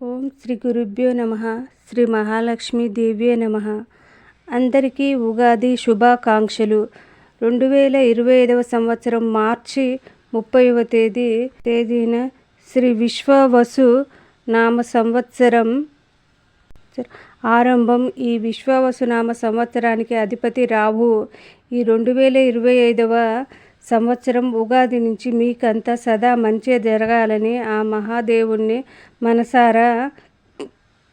ఓం శ్రీ గురుభ్యో నమ శ్రీ మహాలక్ష్మి దేవ్యే నమ. అందరికీ ఉగాది శుభాకాంక్షలు. రెండు వేల ఇరవై ఐదవ సంవత్సరం మార్చి ముప్పైవ తేదీ తేదీన శ్రీ విశ్వవసు నామ సంవత్సరం ఆరంభం. ఈ విశ్వవసు నామ సంవత్సరానికి అధిపతి రాహు ఈ రెండు వేల ఇరవై ఐదవ సంవత్సరం ఉగాది నుంచి మీకంతా సదా మంచి జరగాలని ఆ మహాదేవుణ్ణి మనసారా?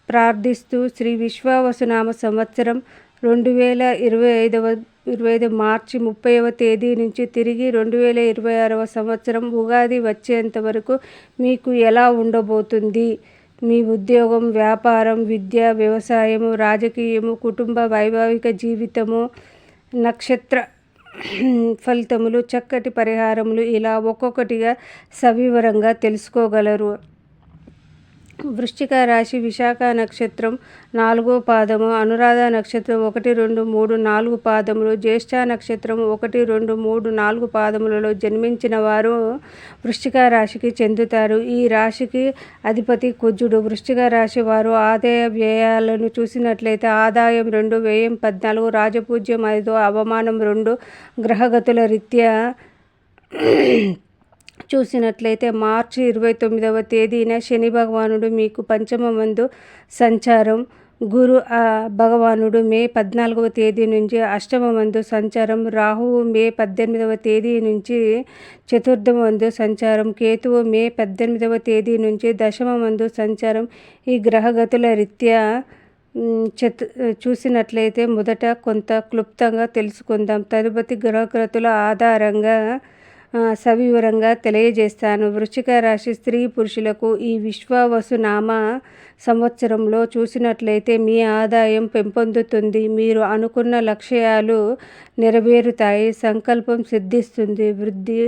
ప్రార్థిస్తూ శ్రీ విశ్వావసునామ సంవత్సరం రెండు వేల ఇరవై ఐదవ ఇరవై ఐదు మార్చి ముప్పైవ తేదీ నుంచి తిరిగి రెండు వేల ఇరవై ఆరవ సంవత్సరం ఉగాది వచ్చేంత వరకు మీకు ఎలా ఉండబోతుంది? మీ ఉద్యోగం వ్యాపారం విద్య వ్యవసాయము రాజకీయము కుటుంబ వైభావిక జీవితము నక్షత్ర ఫలితములు చక్కటి పరిహారములు ఇలా ఒక్కొక్కటిగా సవివరంగా తెలుసుకోగలరు. వృశ్చిక రాశి విశాఖ నక్షత్రం నాలుగో పాదము అనురాధ నక్షత్రం ఒకటి రెండు మూడు నాలుగు పాదములు జ్యేష్ఠ నక్షత్రం ఒకటి రెండు మూడు నాలుగు పాదములలో జన్మించిన వారు వృశ్చిక రాశికి చెందుతారు. ఈ రాశికి అధిపతి కుజుడు. వృశ్చిక రాశి వారు ఆదాయ వ్యయాలను చూసినట్లయితే ఆదాయం రెండు వ్యయం పద్నాలుగు రాజపూజ్యం ఐదు అవమానం రెండు గ్రహగతుల రీత్యా చూసినట్లయితే మార్చి ఇరవై తొమ్మిదవ తేదీన శని భగవానుడు మీకు పంచమ మందు సంచారం గురు భగవానుడు మే పద్నాలుగవ తేదీ నుంచి అష్టమందు సంచారం రాహువు మే పద్దెనిమిదవ తేదీ నుంచి చతుర్థమందు సంచారం కేతువు మే పద్దెనిమిదవ తేదీ నుంచి దశమందు సంచారం. ఈ గ్రహగతుల రీత్యా చతు చూసినట్లయితే మొదట కొంత క్లుప్తంగా తెలుసుకుందాం. తదుపతి గ్రహగతుల ఆధారంగా సవివరంగా తెలియజేస్తాను. వృశ్చిక రాశి స్త్రీ పురుషులకు ఈ విశ్వావసు నామ సంవత్సరంలో చూసినట్లయితే మీ ఆదాయం పెంపొందుతుంది. మీరు అనుకున్న లక్ష్యాలు నెరవేరుతాయి. సంకల్పం సిద్ధిస్తుంది. వృద్ధి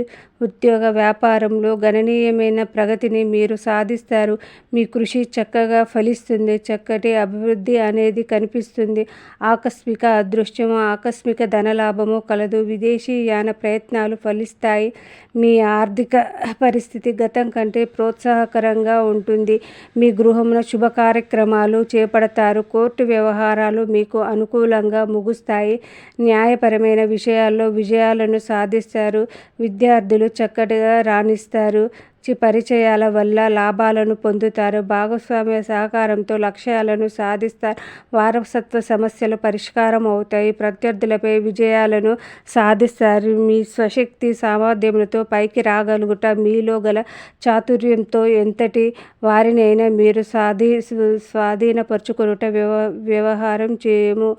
ఉద్యోగ వ్యాపారంలో గణనీయమైన ప్రగతిని మీరు సాధిస్తారు. మీ కృషి చక్కగా ఫలిస్తుంది. చక్కటి అభివృద్ధి అనేది కనిపిస్తుంది. ఆకస్మిక అదృశ్యము ఆకస్మిక ధనలాభము కలదు. విదేశీ యాన ప్రయత్నాలు ఫలిస్తాయి. మీ ఆర్థిక పరిస్థితి గతం కంటే ప్రోత్సాహకరంగా ఉంటుంది. మీ గృహంలో శుభ కార్యక్రమాలు చేపడతారు. కోర్టు వ్యవహారాలు మీకు అనుకూలంగా ముగుస్తాయి. న్యాయపరమైన విషయాల్లో విజయాలను సాధిస్తారు. విద్యార్థులు చక్కటిగా రాణిస్తారు. పరిచయాల వల్ల లాభాలను పొందుతారు. భాగస్వామ్య సహకారంతో లక్ష్యాలను సాధిస్తారు. వారసత్వ సమస్యలు పరిష్కారం అవుతాయి. ప్రత్యర్థులపై విజయాలను సాధిస్తారు. మీ స్వశక్తి సామర్థ్యములతో పైకి రాగలుగుట మీలో గల చాతుర్యంతో ఎంతటి వారినైనా మీరు స్వాధీ స్వాధీనపరుచుకొనుట వ్యవ వ్యవహారం చేయము.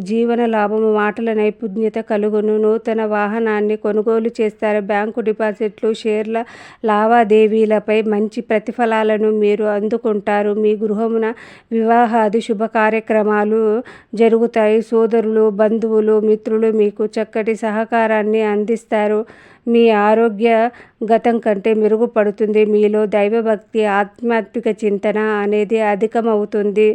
జీవన లాభము మాటల నైపుణ్యత కలుగును. నూతన వాహనాన్ని కొనుగోలు చేస్తారు. బ్యాంకు డిపాజిట్లు షేర్ల లావాదేవీలపై మంచి ప్రతిఫలాలను మీరు అందుకుంటారు. మీ గృహమున వివాహాది శుభ కార్యక్రమాలు జరుగుతాయి. సోదరులు బంధువులు మిత్రులు మీకు చక్కటి సహకారాన్ని అందిస్తారు. మీ ఆరోగ్య గతం కంటే మెరుగుపడుతుంది. మీలో దైవభక్తి ఆధ్యాత్మిక చింతన అనేది అధికమవుతుంది.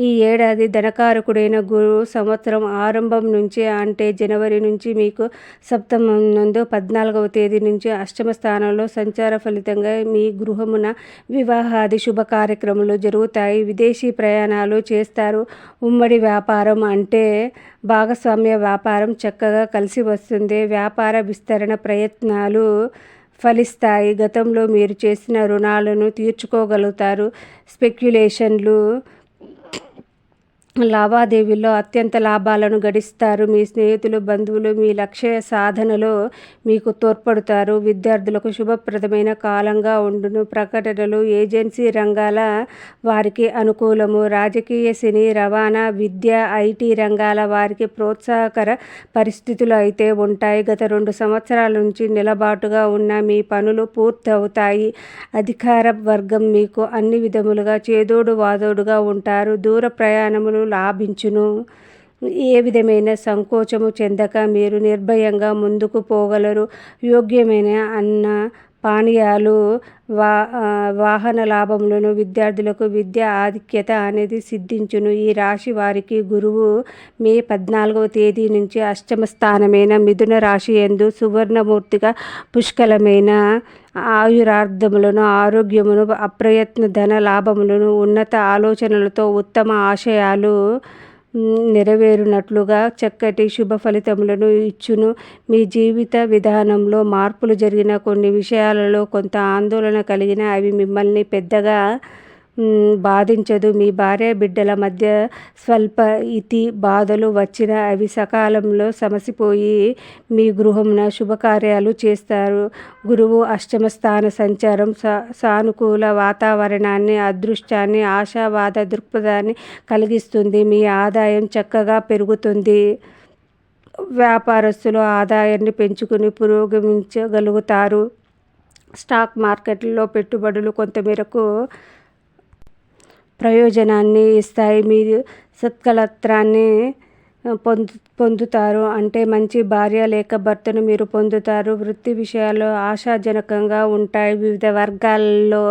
ఈ ఏడాది ధనకారకుడైన గురు సంవత్సరం ఆరంభం నుంచి అంటే జనవరి నుంచి మీకు సప్తమం నందు పద్నాలుగవ తేదీ నుంచి అష్టమ స్థానంలో సంచార ఫలితంగా మీ గృహమున వివాహాది శుభ కార్యక్రమాలు జరుగుతాయి. విదేశీ ప్రయాణాలు చేస్తారు. ఉమ్మడి వ్యాపారం అంటే భాగస్వామ్య వ్యాపారం చక్కగా కలిసి వస్తుంది. వ్యాపార విస్తరణ ప్రయత్నాలు ఫలిస్తాయి. గతంలో మీరు చేసిన రుణాలను తీర్చుకోగలుగుతారు. స్పెక్యులేషన్లు లావాదేవీల్లో అత్యంత లాభాలను గడిస్తారు. మీ స్నేహితులు బంధువులు మీ లక్ష్య సాధనలో మీకు తోడ్పడతారు. విద్యార్థులకు శుభప్రదమైన కాలంగా ఉండును. ప్రకటనలు ఏజెన్సీ రంగాల వారికి అనుకూలము. రాజకీయ సినీ రవాణా విద్య ఐటీ రంగాల వారికి ప్రోత్సాహకర పరిస్థితులు అయితే ఉంటాయి. గత రెండు సంవత్సరాల నుంచి నిలబాటుగా ఉన్న మీ పనులు పూర్తవుతాయి. అధికార వర్గం మీకు అన్ని విధములుగా చేదోడు వాదోడుగా ఉంటారు. దూర ప్రయాణములు లాభించును. ఏ విధమైన సంకోచము చెందక మీరు నిర్భయంగా ముందుకు పోగలరు. యోగ్యమైన అన్న పానీయాలు వా వాహన లాభములను విద్యార్థులకు విద్య ఆధిక్యత అనేది సిద్ధించును. ఈ రాశి వారికి గురువు మే పద్నాలుగవ తేదీ నుంచి అష్టమ స్థానమైన మిథున రాశి ఎందు సువర్ణమూర్తిగా పుష్కలమైన ఆయురార్థములను ఆరోగ్యమును అప్రయత్న ధన లాభములను ఉన్నత ఆలోచనలతో ఉత్తమ ఆశయాలు నెరవేరునట్లుగా చక్కటి శుభ ఫలితములను ఇచ్చును. మీ జీవిత విధానంలో మార్పులు జరిగిన కొన్ని విషయాలలో కొంత ఆందోళన కలిగిన అవి మిమ్మల్ని పెద్దగా బాధించదు. మీ భార్య బిడ్డల మధ్య స్వల్ప ఇతి బాధలు వచ్చిన అవి సకాలంలో సమసిపోయి మీ గృహమున శుభకార్యాలు చేస్తారు. గురువు అష్టమ స్థాన సంచారం సానుకూల వాతావరణాన్ని అదృష్టాన్ని ఆశావాద దృక్పథాన్ని కలిగిస్తుంది. మీ ఆదాయం చక్కగా పెరుగుతుంది. వ్యాపారస్తులు ఆదాయాన్ని పెంచుకుని పురోగమించగలుగుతారు. స్టాక్ మార్కెట్లో పెట్టుబడులు కొంతమేరకు ప్రయోజనాన్ని ఇస్తాయి. మీరు సత్కలత్రాన్ని పొందు పొందుతారు. అంటే మంచి భార్య లేక భర్తను మీరు పొందుతారు. వృత్తి విషయాలు ఆశాజనకంగా ఉంటాయి. వివిధ వర్గాల్లో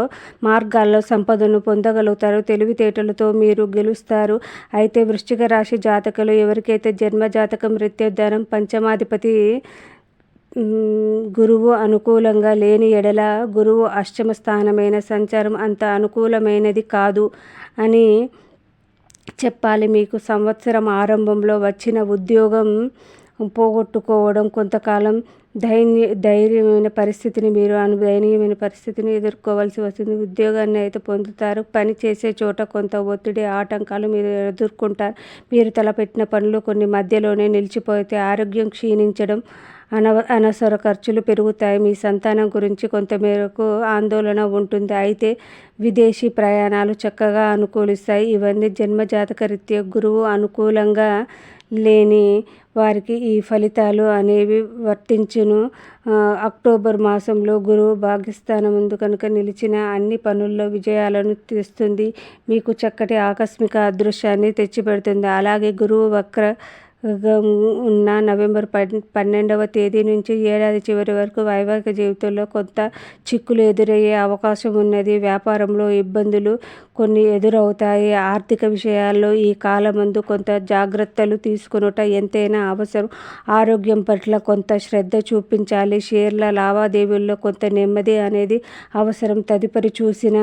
మార్గాల్లో సంపదను పొందగలుగుతారు. తెలివితేటలతో మీరు గెలుస్తారు. అయితే వృశ్చిక రాశి జాతకులు ఎవరికైతే జన్మ జాతకం రీత్యా ధనం పంచమాధిపతి గురువు అనుకూలంగా లేని ఎడల గురువు అష్టమ స్థానమైన సంచారం అంత అనుకూలమైనది కాదు అని చెప్పాలి. మీకు సంవత్సరం ఆరంభంలో వచ్చిన ఉద్యోగం పోగొట్టుకోవడం కొంతకాలం ధైర్య ధైర్యమైన పరిస్థితిని మీరు అను దయనీయమైన పరిస్థితిని ఎదుర్కోవాల్సి వస్తుంది. ఉద్యోగాన్ని అయితే పొందుతారు. పని చేసే చోట కొంత ఒత్తిడి ఆటంకాలు మీరు ఎదుర్కొంటారు. మీరు తలపెట్టిన పనులు కొన్ని మధ్యలోనే నిలిచిపోతే ఆరోగ్యం క్షీణించడం అనవ అనవసర ఖర్చులు పెరుగుతాయి. మీ సంతానం గురించి కొంతమేరకు ఆందోళన ఉంటుంది. అయితే విదేశీ ప్రయాణాలు చక్కగా అనుకూలిస్తాయి. ఇవన్నీ జన్మజాతక రీత్యా గురువు అనుకూలంగా లేని వారికి ఈ ఫలితాలు అనేవి వర్తించును. అక్టోబర్ మాసంలో గురువు భాగ్యస్థానం ముందు కనుక నిలిచిన అన్ని పనుల్లో విజయాలను తెస్తుంది. మీకు చక్కటి ఆకస్మిక అదృశ్యాన్ని తెచ్చిపెడుతుంది. అలాగే గురువు వక్ర ఉన్న నవంబర్ పన్నెండవ తేదీ నుంచి ఏడాది చివరి వరకు వైవాహిక జీవితంలో కొంత చిక్కులు ఎదురయ్యే అవకాశం ఉన్నది. వ్యాపారంలో ఇబ్బందులు కొన్ని ఎదురవుతాయి. ఆర్థిక విషయాల్లో ఈ కాలమందు కొంత జాగ్రత్తలు తీసుకునుట ఎంతైనా అవసరం. ఆరోగ్యం పట్ల కొంత శ్రద్ధ చూపించాలి. షేర్ల లావాదేవీల్లో కొంత నెమ్మది అనేది అవసరం. తదుపరి చూసిన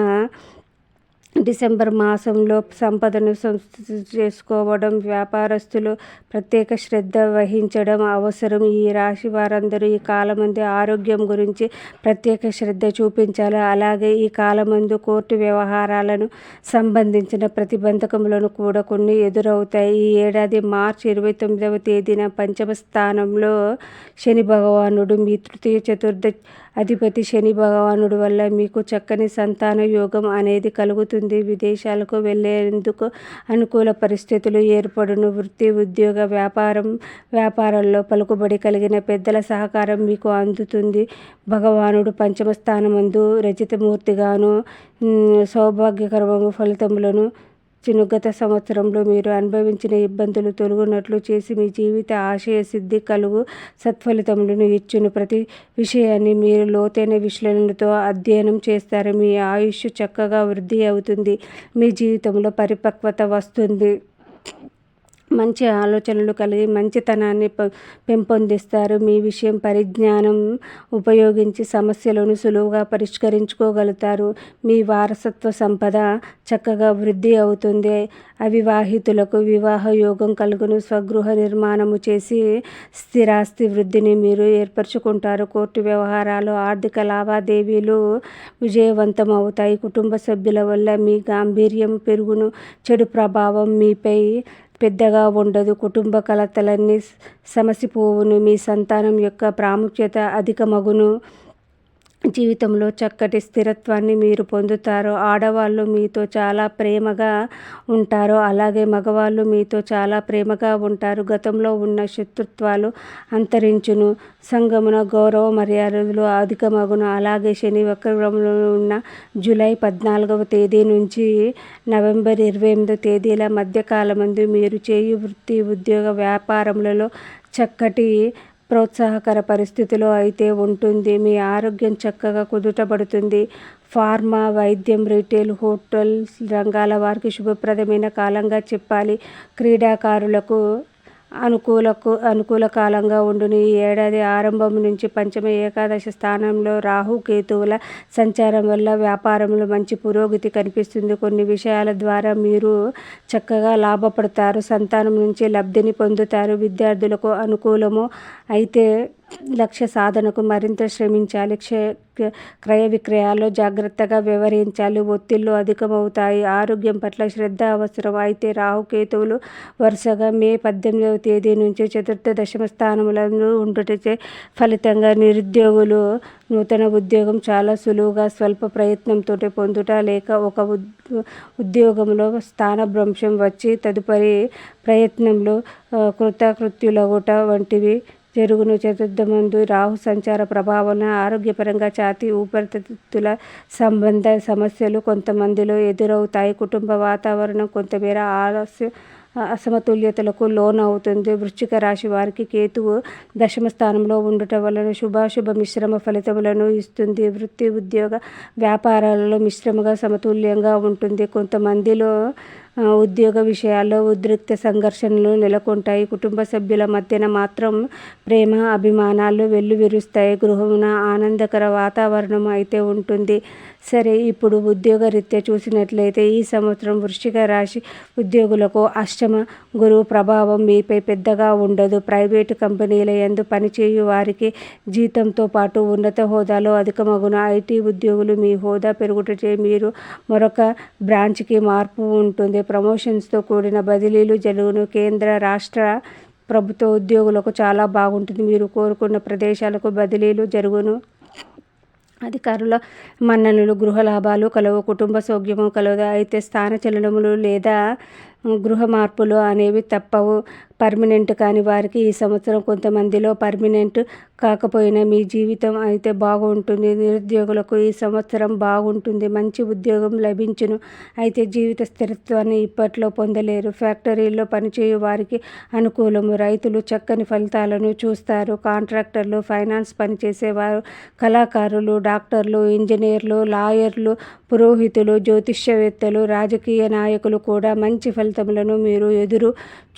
డిసెంబర్ మాసంలో సంపదను చేసుకోవడం వ్యాపారస్తులు ప్రత్యేక శ్రద్ధ వహించడం అవసరం. ఈ రాశి వారందరూ ఈ కాలమందు ఆరోగ్యం గురించి ప్రత్యేక శ్రద్ధ చూపించాలి. అలాగే ఈ కాలమందు కోర్టు వ్యవహారాలను సంబంధించిన ప్రతిబంధకములను కూడా కొన్ని ఎదురవుతాయి. ఈ ఏడాది మార్చి ఇరవై తొమ్మిదవ తేదీన పంచమ స్థానంలో శని భగవానుడు మీ తృతీయ చతుర్థ అధిపతి శని భగవానుడు వల్ల మీకు చక్కని సంతాన యోగం అనేది కలుగుతుంది. విదేశాలకు వెళ్ళేందుకు అనుకూల పరిస్థితులు ఏర్పడును. వృత్తి ఉద్యోగ వ్యాపారం వ్యాపారంలో పలుకుబడి కలిగిన పెద్దల సహకారం మీకు అందుతుంది. భగవానుడు పంచమ స్థానమందు రచితమూర్తిగాను సౌభాగ్యకరమైన ఫలితములను చిను గత సంవత్సరంలో మీరు అనుభవించిన ఇబ్బందులు తొలగునట్లు చేసి మీ జీవిత ఆశయ సిద్ధి కలుగు సత్ఫలితములను ఇచ్చును. ప్రతి విషయాన్ని మీరు లోతైన విశ్లేషణతో అధ్యయనం చేస్తారు. మీ ఆయుష్ చక్కగా వృద్ధి అవుతుంది. మీ జీవితంలో పరిపక్వత వస్తుంది. మంచి ఆలోచనలు కలిగి మంచితనాన్ని పెంపొందిస్తారు. మీ విషయం పరిజ్ఞానం ఉపయోగించి సమస్యలను సులువుగా పరిష్కరించుకోగలుగుతారు. మీ వారసత్వ సంపద చక్కగా వృద్ధి అవుతుంది. అవివాహితులకు వివాహ యోగం కలుగును. స్వగృహ నిర్మాణము చేసి స్థిరాస్తి వృద్ధిని మీరు ఏర్పరచుకుంటారు. కోర్టు వ్యవహారాలు ఆర్థిక లావాదేవీలు విజయవంతం అవుతాయి కుటుంబ సభ్యుల వల్ల మీ గాంభీర్యం పెరుగును. చెడు ప్రభావం మీపై పెద్దగా ఉండదు. కుటుంబ కలతలన్నీ సమసిపోవును. మీ సంతానం యొక్క ప్రాముఖ్యత అధికమగును. జీవితంలో చక్కటి స్థిరత్వాన్ని మీరు పొందుతారు ఆడవాళ్ళు మీతో చాలా ప్రేమగా ఉంటారు అలాగే మగవాళ్ళు మీతో చాలా ప్రేమగా ఉంటారు. గతంలో ఉన్న శత్రుత్వాలు అంతరించును. సంగమున గౌరవ మర్యాదలు అధికమగును. అలాగే శని వక్రంలో ఉన్న జూలై పద్నాలుగవ తేదీ నుంచి నవంబర్ ఇరవై ఎనిమిదో తేదీల మధ్యకాలమందు మీరు చేయు వృత్తి ఉద్యోగ వ్యాపారములలో చక్కటి ప్రోత్సాహకర పరిస్థితిలో అయితే ఉంటుంది. మీ ఆరోగ్యం చక్కగా కుదుటపడుతుంది. ఫార్మా వైద్యం రీటైల్ హోటల్స్ రంగాల వారికి శుభప్రదమైన కాలంగా చెప్పాలి. క్రీడాకారులకు అనుకూలకు అనుకూల కాలంగా ఉండును. ఈ ఏడాది ఆరంభం నుంచి పంచమ ఏకాదశ స్థానంలో రాహు కేతువుల సంచారం వల్ల వ్యాపారంలో మంచి పురోగతి కనిపిస్తుంది. కొన్ని విషయాల ద్వారా మీరు చక్కగా లాభపడతారు. సంతానం నుంచి లబ్ధిని పొందుతారు. విద్యార్థులకు అనుకూలము అయితే లక్ష్య సాధనకు మరింత శ్రమించాలి. క్షే క్రయ విక్రయాల్లో జాగ్రత్తగా వ్యవహరించాలి. ఒత్తిళ్ళు అధికమవుతాయి. ఆరోగ్యం పట్ల శ్రద్ధ అవసరం. అయితే రాహుకేతువులు వరుసగా మే పద్దెనిమిదవ తేదీ నుంచి చతుర్థ దశమ స్థానములను ఉండుటచే ఫలితంగా నిరుద్యోగులు నూతన ఉద్యోగం చాలా సులువుగా స్వల్ప ప్రయత్నంతో పొందుట లేక ఒక ఉద్యోగంలో స్థానభ్రంశం వచ్చి తదుపరి ప్రయత్నంలో కృతకృత్యులగుట వంటివి జరుగును చతుర్థమందు రాహు సంచార ప్రభావం ఆరోగ్యపరంగా ఛాతి ఊపిరితిత్తుల సంబంధ సమస్యలు కొంతమందిలో ఎదురవుతాయి. కుటుంబ వాతావరణం కొంతమేర ఆలస్య అసమతుల్యతలకు లోనవుతుంది. వృశ్చిక రాశి వారికి కేతువు దశమ స్థానంలో ఉండటం వలన శుభాశుభ మిశ్రమ ఫలితములను ఇస్తుంది. వృత్తి ఉద్యోగ వ్యాపారాలలో మిశ్రమగా సమతుల్యంగా ఉంటుంది. కొంతమందిలో ఉద్యోగ విషయాల్లో ఉద్రిక్త సంఘర్షణలు నెలకొంటాయి. కుటుంబ సభ్యుల మధ్యన మాత్రం ప్రేమ అభిమానాలు వెల్లువిరుస్తాయి. గృహమున ఆనందకర వాతావరణం అయితే ఉంటుంది. సరే ఇప్పుడు ఉద్యోగ రీత్యా చూసినట్లయితే ఈ సంవత్సరం వృశ్చిక రాశి ఉద్యోగులకు అష్టమ గురువు ప్రభావం మీపై పెద్దగా ఉండదు. ప్రైవేటు కంపెనీల ఎందు పనిచేయు వారికి జీతంతో పాటు ఉన్నత హోదాలో అధికమగున ఐటీ ఉద్యోగులు మీ హోదా పెరుగుటచే మీరు మరొక బ్రాంచ్కి మార్పు ఉంటుంది. ప్రమోషన్స్తో కూడిన బదిలీలు జరుగును. కేంద్ర రాష్ట్ర ప్రభుత్వ ఉద్యోగులకు చాలా బాగుంటుంది. మీరు కోరుకున్న ప్రదేశాలకు బదిలీలు జరుగును. అధికారుల మన్ననలు గృహ లాభాలు కలవు కుటుంబ సౌఖ్యము కలవు అయితే స్థాన చలనములు లేదా గృహ మార్పులు అనేవి తప్పవు. పర్మనెంట్ కాని వారికి ఈ సంవత్సరం కొంతమందిలో పర్మనెంట్ కాకపోయినా మీ జీవితం అయితే బాగుంటుంది. నిరుద్యోగులకు ఈ సంవత్సరం బాగుంటుంది. మంచి ఉద్యోగం లభించును. అయితే జీవిత స్థిరత్వాన్ని ఇప్పట్లో పొందలేరు. ఫ్యాక్టరీల్లో పనిచేయు వారికి అనుకూలము. రైతులు చక్కని ఫలితాలను చూస్తారు. కాంట్రాక్టర్లు ఫైనాన్స్ పనిచేసేవారు కళాకారులు డాక్టర్లు ఇంజనీర్లు లాయర్లు పురోహితులు జ్యోతిష్యవేత్తలు రాజకీయ నాయకులు కూడా మంచి ఫలితములను మీరు ఎదురు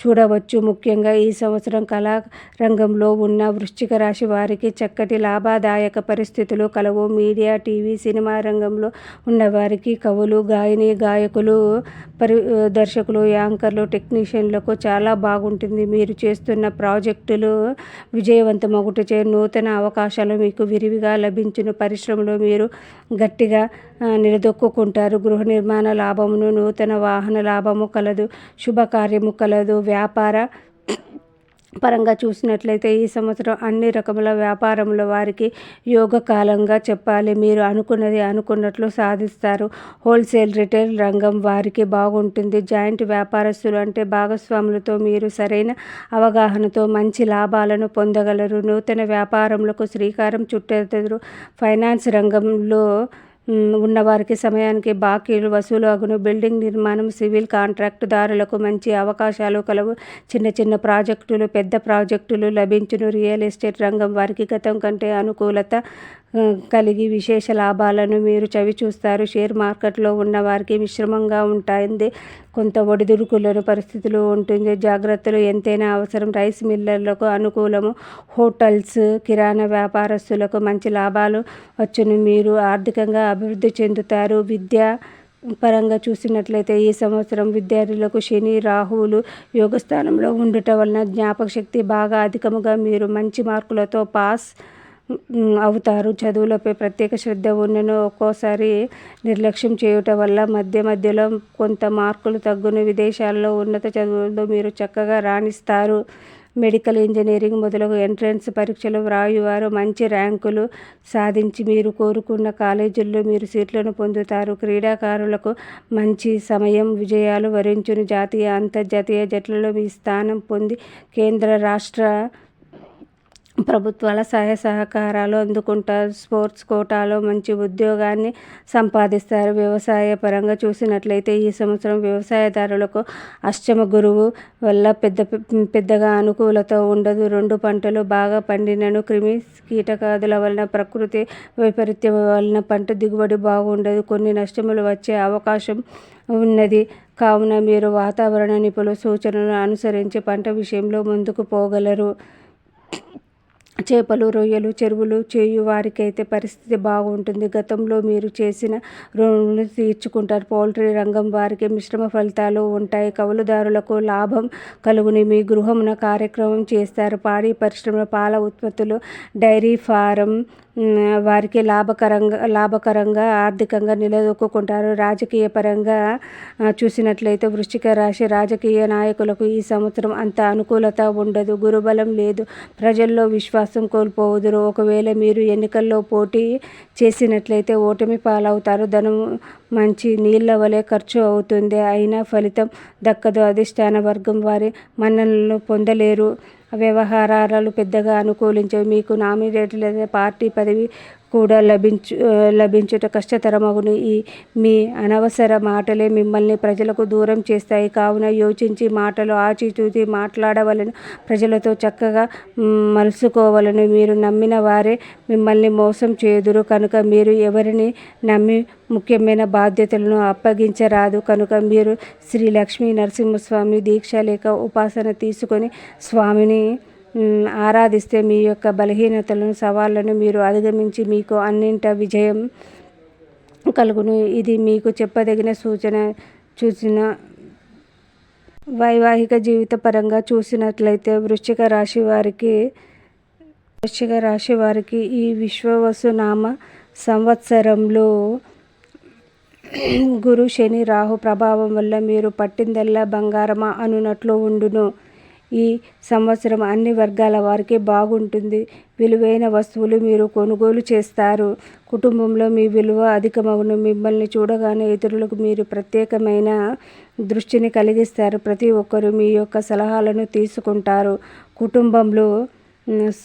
చూడవచ్చు. ముఖ్యంగా ఈ సంవత్సరం కళా రంగంలో ఉన్న వృశ్చిక రాశి వారికి చక్కటి లాభదాయక పరిస్థితులు కలవు. మీడియా టీవీ సినిమా రంగంలో ఉన్నవారికి కవులు గాయని గాయకులు పరి దర్శకులు యాంకర్లు టెక్నీషియన్లకు చాలా బాగుంటుంది. మీరు చేస్తున్న ప్రాజెక్టులు విజయవంతమగుటచే నూతన అవకాశాలు మీకు విరివిగా లభించిన. పరిశ్రమలో మీరు గట్టిగా నిలదొక్కుంటారు గృహ నిర్మాణ లాభమును నూతన వాహన లాభము కలదు శుభకార్యము కలదు. వ్యాపార పరంగా చూసినట్లయితే ఈ సంవత్సరం అన్ని రకముల వ్యాపారముల వారికి యోగ కాలంగా చెప్పాలి. మీరు అనుకున్నది అనుకున్నట్లు సాధిస్తారు. హోల్సేల్ రిటైల్ రంగం వారికి బాగుంటుంది. జాయింట్ వ్యాపారస్తులు అంటే భాగస్వాములతో మీరు సరైన అవగాహనతో మంచి లాభాలను పొందగలరు. నూతన వ్యాపారములకు శ్రీకారం చుట్టెదరు ఫైనాన్స్ రంగంలో ఉన్నవారికి సమయానికి బాకీలు వసూలు అగును. బిల్డింగ్ నిర్మాణం సివిల్ కాంట్రాక్టుదారులకు మంచి అవకాశాలు కలవు. చిన్న చిన్న ప్రాజెక్టులు పెద్ద ప్రాజెక్టులు లభించును. రియల్ ఎస్టేట్ రంగం వారికి గతం కంటే అనుకూలత కలిగి విశేష లాభాలను మీరు చవి చూస్తారు. షేర్ మార్కెట్లో ఉన్న వారికి మిశ్రమంగా ఉంటుంది కొంత ఒడిదుడుకులను పరిస్థితులు ఉంటుంది. జాగ్రత్తలు ఎంతైనా అవసరం. రైస్ మిల్లర్లకు అనుకూలము. హోటల్స్ కిరాణా వ్యాపారస్తులకు మంచి లాభాలు వచ్చును. మీరు ఆర్థికంగా అభివృద్ధి చెందుతారు. విద్య పరంగా చూసినట్లయితే ఈ సంవత్సరం విద్యార్థులకు శని రాహువులు యోగస్థానంలో ఉండటం వలన జ్ఞాపక శక్తి బాగా అధికముగా మీరు మంచి మార్కులతో పాస్ అవుతారు. చదువులపై ప్రత్యేక శ్రద్ధ ఉన్నను ఒక్కోసారి నిర్లక్ష్యం చేయుట వల్ల మధ్య మధ్యలో కొంత మార్కులు తగ్గును. విదేశాల్లో ఉన్నత చదువులతో మీరు చక్కగా రాణిస్తారు. మెడికల్ ఇంజనీరింగ్ మొదలగు ఎంట్రన్స్ పరీక్షలు వ్రాయువారు. మంచి ర్యాంకులు సాధించి మీరు కోరుకున్న కాలేజీల్లో మీరు సీట్లను పొందుతారు. క్రీడాకారులకు మంచి సమయం విజయాలు వరించును. జాతీయ అంతర్జాతీయ జట్లలో మీ స్థానం పొంది కేంద్ర రాష్ట్ర ప్రభుత్వాల సహాయ సహకారాలు అందుకుంటారు స్పోర్ట్స్ కోటాలో మంచి ఉద్యోగాన్ని సంపాదిస్తారు. వ్యవసాయ పరంగా చూసినట్లయితే ఈ సంవత్సరం వ్యవసాయదారులకు అష్టమ గురువు వల్ల పెద్ద పెద్దగా అనుకూలత ఉండదు. రెండు పంటలు బాగా పండినను క్రిమి కీటకాదుల వలన ప్రకృతి వైపరీత్యం వలన పంట దిగుబడి బాగుండదు. కొన్ని నష్టములు వచ్చే అవకాశం ఉన్నది. కావున మీరు వాతావరణ నిపుణుల సూచనలను అనుసరించి పంట విషయంలో ముందుకు పోగలరు. చేపలు రొయ్యలు చెరువులు చేయు వారికైతే పరిస్థితి బాగుంటుంది. గతంలో మీరు చేసిన రుణాలు తీర్చుకుంటారు. పౌల్ట్రీ రంగం వారికి మిశ్రమ ఫలితాలు ఉంటాయి. కౌలుదారులకు లాభం కలుగుని మీ గృహమున కార్యక్రమం చేస్తారు. పాడి పరిశ్రమ పాల ఉత్పత్తులు డైరీ ఫారం వారికి లాభకరంగా లాభకరంగా ఆర్థికంగా నిలదొక్కుంటారు రాజకీయ పరంగా చూసినట్లయితే వృశ్చిక రాశి రాజకీయ నాయకులకు ఈ సంవత్సరం అంత అనుకూలత ఉండదు గురుబలం లేదు. ప్రజల్లో విశ్వాసం కోల్పోవదురు. ఒకవేళ మీరు ఎన్నికల్లో పోటీ చేసినట్లయితే ఓటమి పాలవుతారు. ధనం మంచి నీళ్ళ వలె ఖర్చు అవుతుంది. అయినా ఫలితం దక్కదు. అధిష్టాన వర్గం వారి మన్ననలు పొందలేరు. వ్యవహారాలు పెద్దగా అనుకూలించవు. మీకు నామినేట్ లేదా పార్టీ పదవి కూడా లభించు లభించుట కష్టతరమగును. ఈ మీ అనవసర మాటలే మిమ్మల్ని ప్రజలకు దూరం చేస్తాయి. కావున యోచించి మాటలు ఆచితూచి మాట్లాడవలను. ప్రజలతో చక్కగా మలుసుకోవలను. మీరు నమ్మిన వారే మిమ్మల్ని మోసం చేదురు. కనుక మీరు ఎవరిని నమ్మి ముఖ్యమైన బాధ్యతలను అప్పగించరాదు. కనుక మీరు శ్రీ లక్ష్మీ నరసింహస్వామి దీక్ష లేక ఉపాసన తీసుకొని స్వామిని ఆరాధిస్తే మీ యొక్క బలహీనతలను సవాళ్ళను మీరు అధిగమించి మీకు అన్నింట విజయం కలుగును. ఇది మీకు చెప్పదగిన సూచన చూసిన వైవాహిక జీవిత పరంగా చూసినట్లయితే వృశ్చిక రాశి వారికి వృశ్చిక రాశి వారికి ఈ విశ్వవసునామ సంవత్సరంలో గురు శని రాహు ప్రభావం వల్ల మీరు పట్టిందల్లా బంగారమా అనునట్లు ఉండును. ఈ సంవత్సరం అన్ని వర్గాల వారికి బాగుంటుంది. విలువైన వస్తువులు మీరు కొనుగోలు చేస్తారు. కుటుంబంలో మీ విలువ అధికమవును. మిమ్మల్ని చూడగానే ఇతరులకు మీరు ప్రత్యేకమైన దృష్టిని కలిగిస్తారు. ప్రతి ఒక్కరు మీ యొక్క సలహాలను తీసుకుంటారు. కుటుంబంలో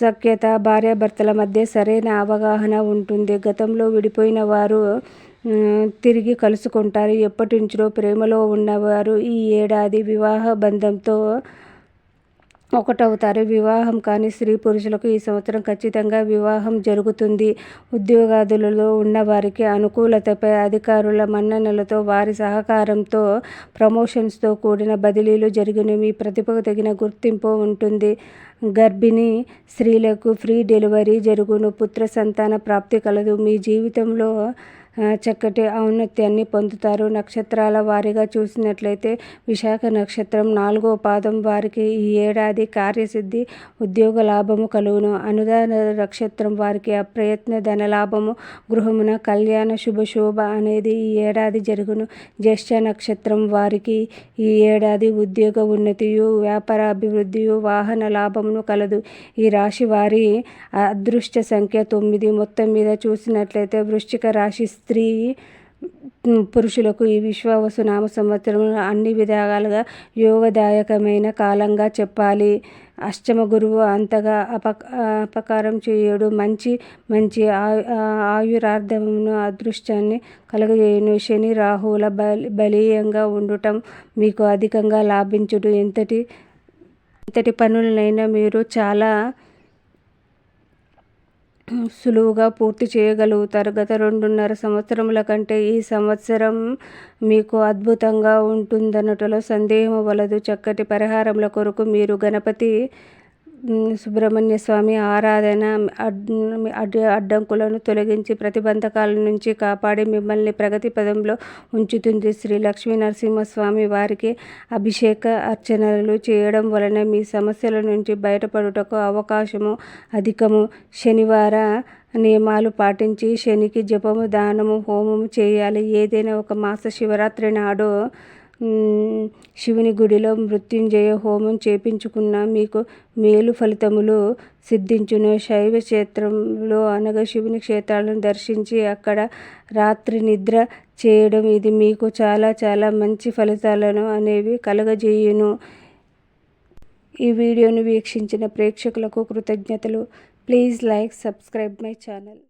సఖ్యత భార్యాభర్తల మధ్య సరైన అవగాహన ఉంటుంది. గతంలో విడిపోయిన వారు తిరిగి కలుసుకుంటారు. ఎప్పటి నుంచో ప్రేమలో ఉన్నవారు ఈ ఏడాది వివాహ బంధంతో ఒకటవుతారు. వివాహం కాని స్త్రీ పురుషులకు ఈ సంవత్సరం ఖచ్చితంగా వివాహం జరుగుతుంది. ఉద్యోగాదులలో ఉన్నవారికి అనుకూలతపై అధికారుల మన్ననలతో వారి సహకారంతో ప్రమోషన్స్తో కూడిన బదిలీలు జరిగిన మీ ప్రతిభకు తగిన గుర్తింపు ఉంటుంది. గర్భిణీ స్త్రీలకు ఫ్రీ డెలివరీ జరుగును. పుత్ర సంతాన ప్రాప్తి కలదు. మీ జీవితంలో చక్కటి ఔన్నత్యాన్ని పొందుతారు. నక్షత్రాల వారిగా చూసినట్లయితే విశాఖ నక్షత్రం నాలుగో పాదం వారికి ఈ ఏడాది కార్యసిద్ధి ఉద్యోగ లాభము కలుగును. అనుదాన నక్షత్రం వారికి అప్రయత్న ధన లాభము గృహమున కళ్యాణ శుభశోభ అనేది ఈ ఏడాది జరుగును. జ్యేష్ఠ నక్షత్రం వారికి ఈ ఏడాది ఉద్యోగ ఉన్నతియు వ్యాపార అభివృద్ధియు వాహన లాభమును కలదు. ఈ రాశి వారి అదృష్ట సంఖ్య తొమ్మిది. మొత్తం మీద చూసినట్లయితే వృశ్చిక రాశి స్త్రీ పురుషులకు ఈ విశ్వావసు నామ సంవత్సరం అన్ని విధాలుగా యోగదాయకమైన కాలంగా చెప్పాలి. అష్టమ గురువు అంతగా అప అపకారం చేయడు. మంచి మంచి ఆయురార్థమును అదృష్టాన్ని కలగజేయను. శని రాహువుల బలి బలీయంగా ఉండటం మీకు అధికంగా లాభించుడు ఎంతటి ఎంతటి పనులనైనా మీరు చాలా సులువుగా పూర్తి చేయగలుగుతారు గత రెండున్నర సంవత్సరముల కంటే ఈ సంవత్సరం మీకు అద్భుతంగా ఉంటుందనటలో సందేహం వలదు. చక్కటి పరిహారముల కొరకు మీరు గణపతి సుబ్రహ్మణ్య స్వామి ఆరాధన అడ్డు అడ్డంకులను తొలగించి ప్రతిబంధకాల నుంచి కాపాడి మిమ్మల్ని ప్రగతి పదంలో ఉంచుతుంది శ్రీ లక్ష్మీ నరసింహస్వామి వారికి అభిషేక అర్చనలు చేయడం వలన మీ సమస్యల నుంచి బయటపడుటకు అవకాశము అధికము. శనివార నియమాలు పాటించి శనికి జపము దానము హోమము చేయాలి. ఏదైనా ఒక మాస శివరాత్రి నాడు శివుని గుడిలో మృత్యుంజయ హోమం చేపించుకున్న మీకు మేలు ఫలితములు సిద్ధించును. శైవ క్షేత్రంలో అనగా శివుని క్షేత్రాలను దర్శించి అక్కడ రాత్రి నిద్ర చేయడం ఇది మీకు చాలా చాలా మంచి ఫలితాలను అనేవి కలగజేయును. ఈ వీడియోను వీక్షించిన ప్రేక్షకులకు కృతజ్ఞతలు. Please like subscribe my channel.